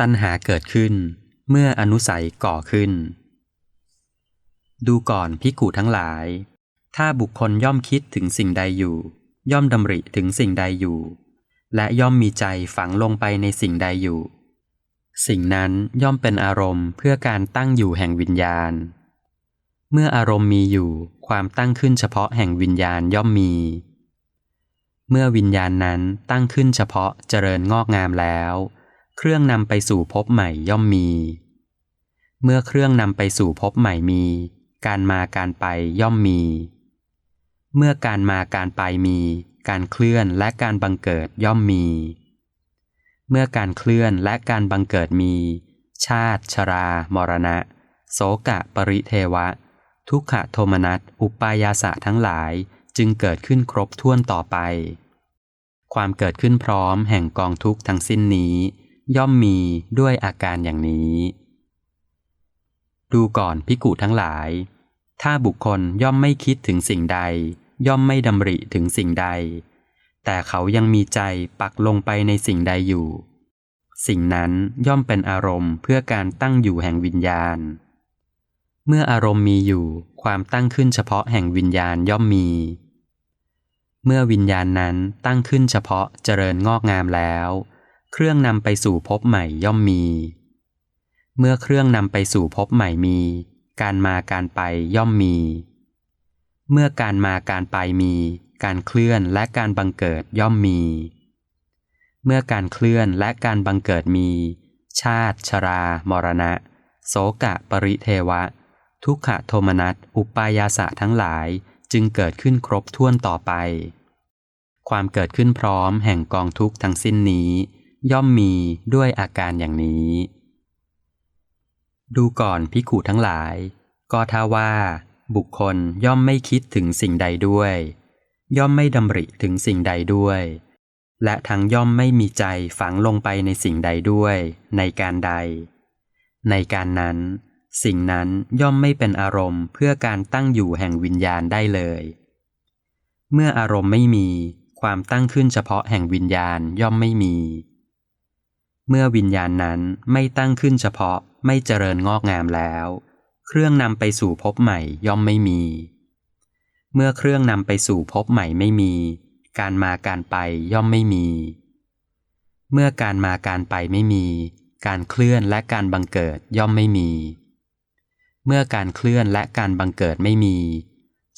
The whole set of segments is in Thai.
ตัณหาเกิดขึ้น เมื่ออนุสัยก่อขึ้น ดูก่อนพิกูทั้งหลาย ถ้าบุคคลย่อมคิดถึงสิ่งใดอยู่ ย่อมดำริถึงสิ่งใดอยู่ และย่อมมีใจฝังลงไปในสิ่งใดอยู่ สิ่งนั้นย่อมเป็นอารมณ์เพื่อการตั้งอยู่แห่งวิญญาณ เมื่ออารมณ์มีอยู่ความตั้งขึ้นเฉพาะแห่งวิญญาณย่อมมี เมื่อวิญญาณนั้นตั้งขึ้นเฉพาะเจริญงอกงามแล้ว เครื่องนำไปสู่ภพใหม่ย่อมมี เมื่อเครื่องนำไปสู่ภพใหม่มี การมาการไปย่อมมี เมื่อการมาการไปมี การเคลื่อนและการบังเกิดย่อมมี เมื่อการเคลื่อนและการบังเกิดมี ชาติ ชรา มรณะ โสกะ ปริเทวะ ทุกขโทมนัส อุปายาสะทั้งหลายจึงเกิดขึ้นครบถ้วนต่อไป ความเกิดขึ้นพร้อมแห่งกองทุกข์ทั้งสิ้นนี้ ย่อมมีด้วยอาการอย่างนี้ ดูก่อนพิกุทั้งหลาย ถ้าบุคคลย่อมไม่คิดถึงสิ่งใด ย่อมไม่ดำริถึงสิ่งใด แต่เขายังมีใจปักลงไปในสิ่งใดอยู่ สิ่งนั้นย่อมเป็นอารมณ์เพื่อการตั้งอยู่แห่งวิญญาณ เมื่ออารมณ์มีอยู่ความตั้งขึ้นเฉพาะแห่งวิญญาณย่อมมี เมื่อวิญญาณนั้นตั้งขึ้นเฉพาะเจริญงอกงามแล้ว เครื่องนำไปสู่ภพใหม่ย่อมมี เมื่อเครื่องนำไปสู่ภพใหม่มี การมาการไปย่อมมี เมื่อการมาการไปมี การเคลื่อนและการบังเกิดย่อมมี เมื่อการเคลื่อนและการบังเกิดมี ชาติ ชรา มรณะ โสกะปริเทวะ ทุกขโทมนัสอุปายาสะทั้งหลายจึงเกิดขึ้นครบถ้วนต่อไป ความเกิดขึ้นพร้อมแห่งกองทุกข์ทั้งสิ้นนี้ ย่อมมีด้วยอาการอย่างนี้ ดูก่อนพิขุทั้งหลาย ก็ถ้าว่า บุคคลย่อมไม่คิดถึงสิ่งใดด้วย ย่อมไม่ดำริถึงสิ่งใดด้วย และทั้งย่อมไม่มีใจฝังลงไปในสิ่งใดด้วย ในการใด ในการนั้น สิ่งนั้นย่อมไม่เป็นอารมณ์เพื่อการตั้งอยู่แห่งวิญญาณได้เลย เมื่ออารมณ์ไม่มีความตั้งขึ้นเฉพาะแห่งวิญญาณย่อมไม่มี เมื่อวิญญาณนั้นไม่ตั้งขึ้นเฉพาะไม่เจริญงอกงามแล้ว เครื่องนำไปสู่ภพใหม่ย่อมไม่มี เมื่อเครื่องนำไปสู่ภพใหม่ไม่มี การมาการไปย่อมไม่มี เมื่อการมาการไปไม่มี การเคลื่อนและการบังเกิดย่อมไม่มี เมื่อการเคลื่อนและการบังเกิดไม่มี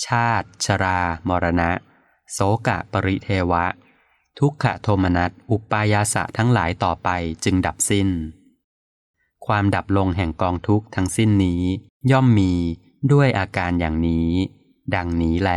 ชาติ ชรา มรณะ โสกะปริเทวะ ทุกขโทมนัสอุปายาสะทั้งหลายต่อไปจึงดับสิ้น ความดับลงแห่งกองทุกข์ทั้งสิ้นนี้ ย่อมมีด้วยอาการอย่างนี้ ดังนี้แล